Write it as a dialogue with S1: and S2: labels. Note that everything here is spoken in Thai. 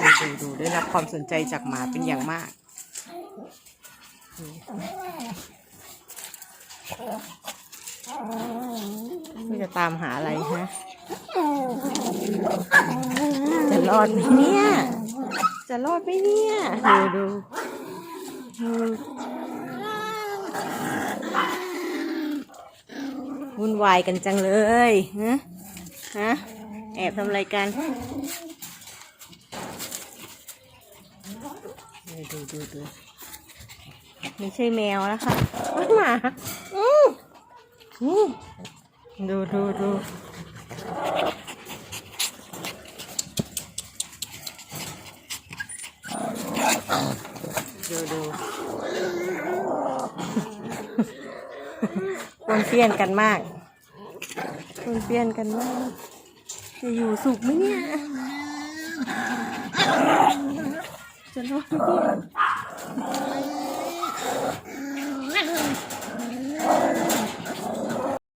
S1: ดูดูดูได้รับความสนใจจากหมาเป็นอย่างมาก นี่จะตามหาอะไรฮะ จะรอดไหมเนี่ย จะรอดไหมเนี่ย ดูดูวุ่นวายกันจังเลย ฮะ ฮะ แอบทำอะไรกัน ดูดูดูไม่ใช่แมวนะคะหมาอืมอืมดูดูดูดูดูปนเปี้ยนกันมากปนเปี้ยนกันมาก จะอยู่สุขไหมเนี่ย 真头不